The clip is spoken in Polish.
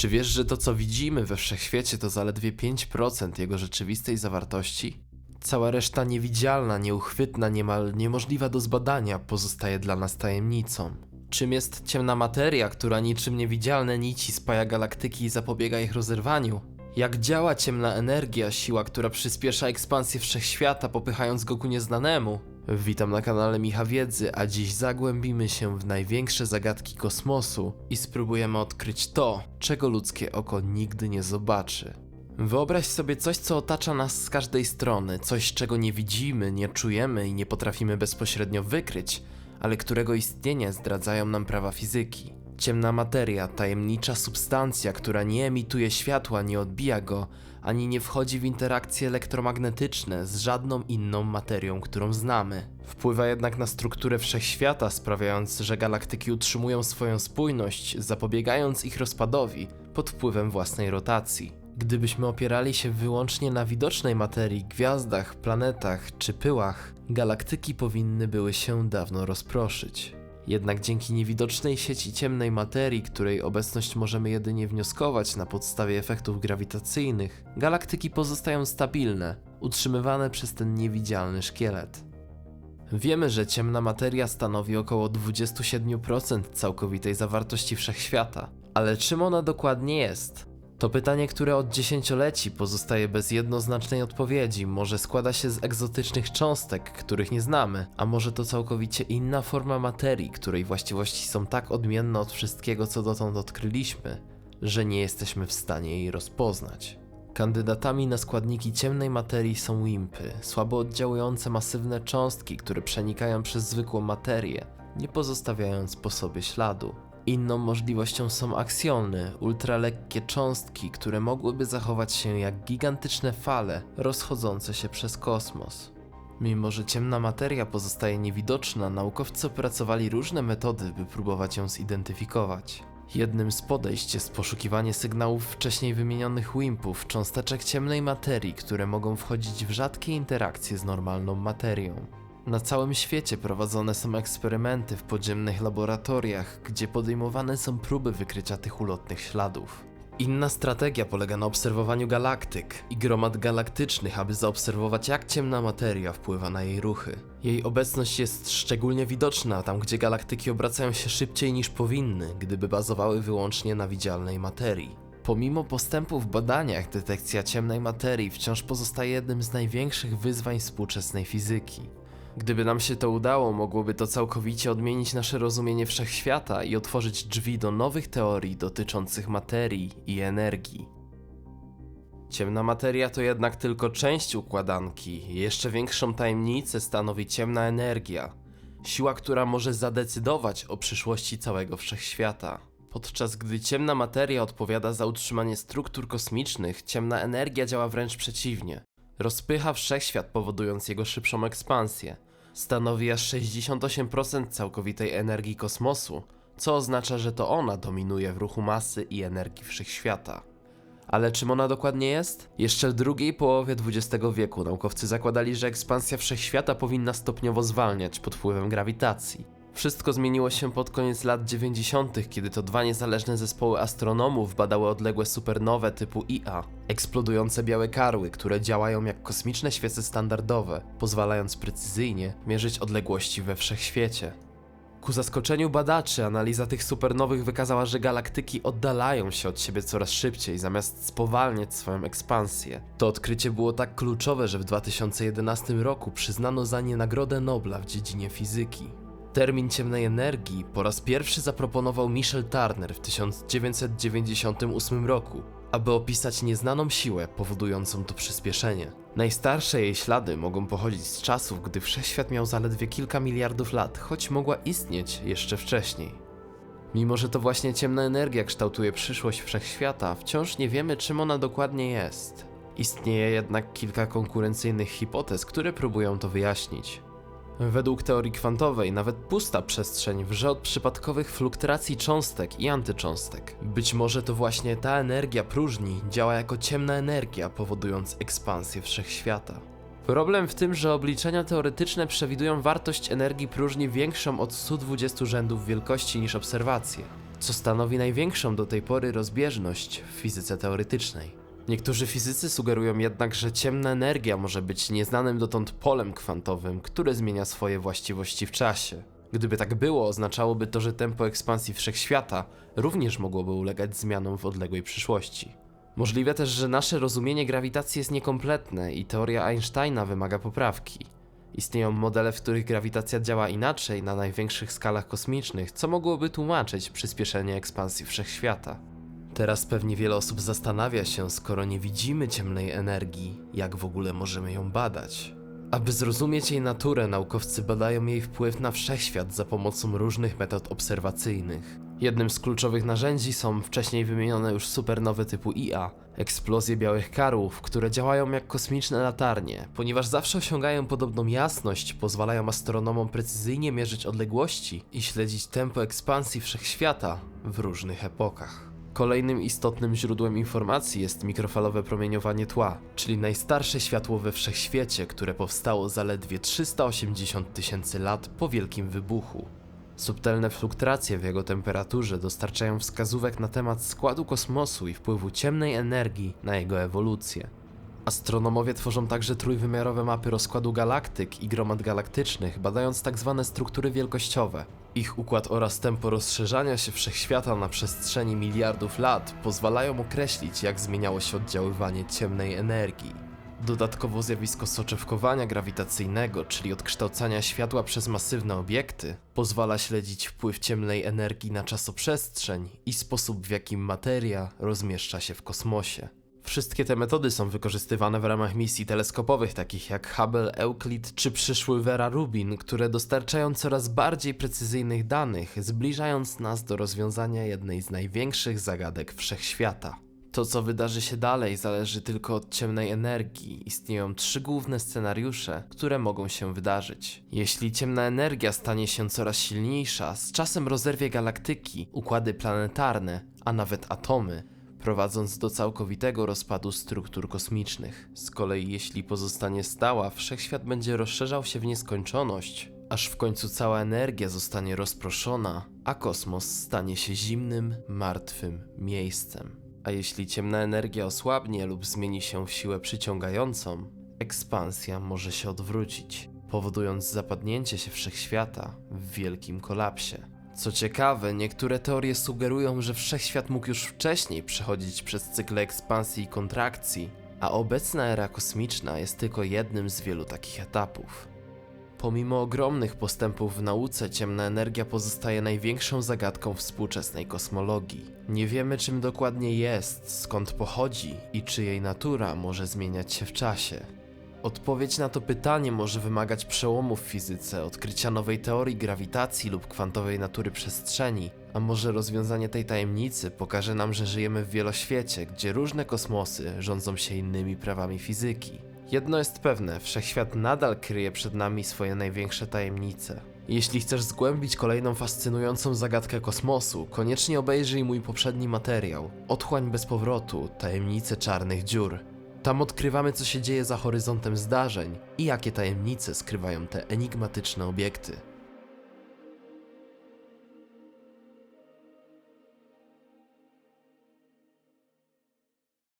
Czy wiesz, że to co widzimy we wszechświecie to zaledwie 5% jego rzeczywistej zawartości? Cała reszta niewidzialna, nieuchwytna, niemal niemożliwa do zbadania pozostaje dla nas tajemnicą. Czym jest ciemna materia, która niczym niewidzialne nici spaja galaktyki i zapobiega ich rozerwaniu? Jak działa ciemna energia, siła, która przyspiesza ekspansję wszechświata, popychając go ku nieznanemu? Witam na kanale Micha Wiedzy, a dziś zagłębimy się w największe zagadki kosmosu i spróbujemy odkryć to, czego ludzkie oko nigdy nie zobaczy. Wyobraź sobie coś, co otacza nas z każdej strony, coś, czego nie widzimy, nie czujemy i nie potrafimy bezpośrednio wykryć, ale którego istnienie zdradzają nam prawa fizyki. Ciemna materia, tajemnicza substancja, która nie emituje światła, nie odbija go, ani nie wchodzi w interakcje elektromagnetyczne z żadną inną materią, którą znamy. Wpływa jednak na strukturę wszechświata, sprawiając, że galaktyki utrzymują swoją spójność, zapobiegając ich rozpadowi pod wpływem własnej rotacji. Gdybyśmy opierali się wyłącznie na widocznej materii, gwiazdach, planetach czy pyłach, galaktyki powinny były się dawno rozproszyć. Jednak dzięki niewidocznej sieci ciemnej materii, której obecność możemy jedynie wnioskować na podstawie efektów grawitacyjnych, galaktyki pozostają stabilne, utrzymywane przez ten niewidzialny szkielet. Wiemy, że ciemna materia stanowi około 27% całkowitej zawartości wszechświata, ale czym ona dokładnie jest? To pytanie, które od dziesięcioleci pozostaje bez jednoznacznej odpowiedzi. Może składa się z egzotycznych cząstek, których nie znamy, a może to całkowicie inna forma materii, której właściwości są tak odmienne od wszystkiego, co dotąd odkryliśmy, że nie jesteśmy w stanie jej rozpoznać. Kandydatami na składniki ciemnej materii są wimpy, słabo oddziałujące masywne cząstki, które przenikają przez zwykłą materię, nie pozostawiając po sobie śladu. Inną możliwością są aksjony, ultralekkie cząstki, które mogłyby zachować się jak gigantyczne fale rozchodzące się przez kosmos. Mimo, że ciemna materia pozostaje niewidoczna, naukowcy opracowali różne metody, by próbować ją zidentyfikować. Jednym z podejść jest poszukiwanie sygnałów wcześniej wymienionych wimpów, cząsteczek ciemnej materii, które mogą wchodzić w rzadkie interakcje z normalną materią. Na całym świecie prowadzone są eksperymenty w podziemnych laboratoriach, gdzie podejmowane są próby wykrycia tych ulotnych śladów. Inna strategia polega na obserwowaniu galaktyk i gromad galaktycznych, aby zaobserwować jak ciemna materia wpływa na jej ruchy. Jej obecność jest szczególnie widoczna tam, gdzie galaktyki obracają się szybciej niż powinny, gdyby bazowały wyłącznie na widzialnej materii. Pomimo postępu w badaniach, detekcja ciemnej materii wciąż pozostaje jednym z największych wyzwań współczesnej fizyki. Gdyby nam się to udało, mogłoby to całkowicie odmienić nasze rozumienie wszechświata i otworzyć drzwi do nowych teorii dotyczących materii i energii. Ciemna materia to jednak tylko część układanki. Jeszcze większą tajemnicę stanowi ciemna energia. Siła, która może zadecydować o przyszłości całego wszechświata. Podczas gdy ciemna materia odpowiada za utrzymanie struktur kosmicznych, ciemna energia działa wręcz przeciwnie. Rozpycha wszechświat, powodując jego szybszą ekspansję. Stanowi aż 68% całkowitej energii kosmosu, co oznacza, że to ona dominuje w ruchu masy i energii wszechświata. Ale czym ona dokładnie jest? Jeszcze w drugiej połowie XX wieku naukowcy zakładali, że ekspansja wszechświata powinna stopniowo zwalniać pod wpływem grawitacji. Wszystko zmieniło się pod koniec lat 90., kiedy to dwa niezależne zespoły astronomów badały odległe supernowe typu IA, eksplodujące białe karły, które działają jak kosmiczne świece standardowe, pozwalając precyzyjnie mierzyć odległości we wszechświecie. Ku zaskoczeniu badaczy, analiza tych supernowych wykazała, że galaktyki oddalają się od siebie coraz szybciej, zamiast spowalniać swoją ekspansję. To odkrycie było tak kluczowe, że w 2011 roku przyznano za nie Nagrodę Nobla w dziedzinie fizyki. Termin ciemnej energii po raz pierwszy zaproponował Michel Turner w 1998 roku, aby opisać nieznaną siłę powodującą to przyspieszenie. Najstarsze jej ślady mogą pochodzić z czasów, gdy wszechświat miał zaledwie kilka miliardów lat, choć mogła istnieć jeszcze wcześniej. Mimo, że to właśnie ciemna energia kształtuje przyszłość wszechświata, wciąż nie wiemy, czym ona dokładnie jest. Istnieje jednak kilka konkurencyjnych hipotez, które próbują to wyjaśnić. Według teorii kwantowej nawet pusta przestrzeń wrze od przypadkowych fluktuacji cząstek i antycząstek. Być może to właśnie ta energia próżni działa jako ciemna energia, powodując ekspansję wszechświata. Problem w tym, że obliczenia teoretyczne przewidują wartość energii próżni większą od 120 rzędów wielkości niż obserwacje. co stanowi największą do tej pory rozbieżność w fizyce teoretycznej. Niektórzy fizycy sugerują jednak, że ciemna energia może być nieznanym dotąd polem kwantowym, które zmienia swoje właściwości w czasie. Gdyby tak było, oznaczałoby to, że tempo ekspansji wszechświata również mogłoby ulegać zmianom w odległej przyszłości. Możliwe też, że nasze rozumienie grawitacji jest niekompletne i teoria Einsteina wymaga poprawki. Istnieją modele, w których grawitacja działa inaczej na największych skalach kosmicznych, co mogłoby tłumaczyć przyspieszenie ekspansji wszechświata. Teraz pewnie wiele osób zastanawia się, skoro nie widzimy ciemnej energii, jak w ogóle możemy ją badać. Aby zrozumieć jej naturę, naukowcy badają jej wpływ na wszechświat za pomocą różnych metod obserwacyjnych. Jednym z kluczowych narzędzi są wcześniej wymienione już supernowy typu IA, eksplozje białych karłów, które działają jak kosmiczne latarnie, ponieważ zawsze osiągają podobną jasność, pozwalają astronomom precyzyjnie mierzyć odległości i śledzić tempo ekspansji wszechświata w różnych epokach. Kolejnym istotnym źródłem informacji jest mikrofalowe promieniowanie tła, czyli najstarsze światło we wszechświecie, które powstało zaledwie 380 tysięcy lat po wielkim wybuchu. Subtelne fluktuacje w jego temperaturze dostarczają wskazówek na temat składu kosmosu i wpływu ciemnej energii na jego ewolucję. Astronomowie tworzą także trójwymiarowe mapy rozkładu galaktyk i gromad galaktycznych, badając tzw. struktury wielkościowe. Ich układ oraz tempo rozszerzania się wszechświata na przestrzeni miliardów lat pozwalają określić, jak zmieniało się oddziaływanie ciemnej energii. Dodatkowo zjawisko soczewkowania grawitacyjnego, czyli odkształcania światła przez masywne obiekty, pozwala śledzić wpływ ciemnej energii na czasoprzestrzeń i sposób, w jakim materia rozmieszcza się w kosmosie. Wszystkie te metody są wykorzystywane w ramach misji teleskopowych takich jak Hubble, Euclid czy przyszły Vera Rubin, które dostarczają coraz bardziej precyzyjnych danych, zbliżając nas do rozwiązania jednej z największych zagadek wszechświata. To, co wydarzy się dalej, zależy tylko od ciemnej energii. Istnieją trzy główne scenariusze, które mogą się wydarzyć. Jeśli ciemna energia stanie się coraz silniejsza, z czasem rozerwie galaktyki, układy planetarne, a nawet atomy, prowadząc do całkowitego rozpadu struktur kosmicznych. Z kolei, jeśli pozostanie stała, wszechświat będzie rozszerzał się w nieskończoność, aż w końcu cała energia zostanie rozproszona, a kosmos stanie się zimnym, martwym miejscem. A jeśli ciemna energia osłabnie lub zmieni się w siłę przyciągającą, ekspansja może się odwrócić, powodując zapadnięcie się wszechświata w wielkim kolapsie. Co ciekawe, niektóre teorie sugerują, że wszechświat mógł już wcześniej przechodzić przez cykle ekspansji i kontrakcji, a obecna era kosmiczna jest tylko jednym z wielu takich etapów. Pomimo ogromnych postępów w nauce, ciemna energia pozostaje największą zagadką współczesnej kosmologii. Nie wiemy, czym dokładnie jest, skąd pochodzi i czy jej natura może zmieniać się w czasie. Odpowiedź na to pytanie może wymagać przełomu w fizyce, odkrycia nowej teorii grawitacji lub kwantowej natury przestrzeni, a może rozwiązanie tej tajemnicy pokaże nam, że żyjemy w wieloświecie, gdzie różne kosmosy rządzą się innymi prawami fizyki. Jedno jest pewne, wszechświat nadal kryje przed nami swoje największe tajemnice. Jeśli chcesz zgłębić kolejną fascynującą zagadkę kosmosu, koniecznie obejrzyj mój poprzedni materiał Otchłań bez powrotu tajemnice czarnych dziur. Tam odkrywamy, co się dzieje za horyzontem zdarzeń i jakie tajemnice skrywają te enigmatyczne obiekty.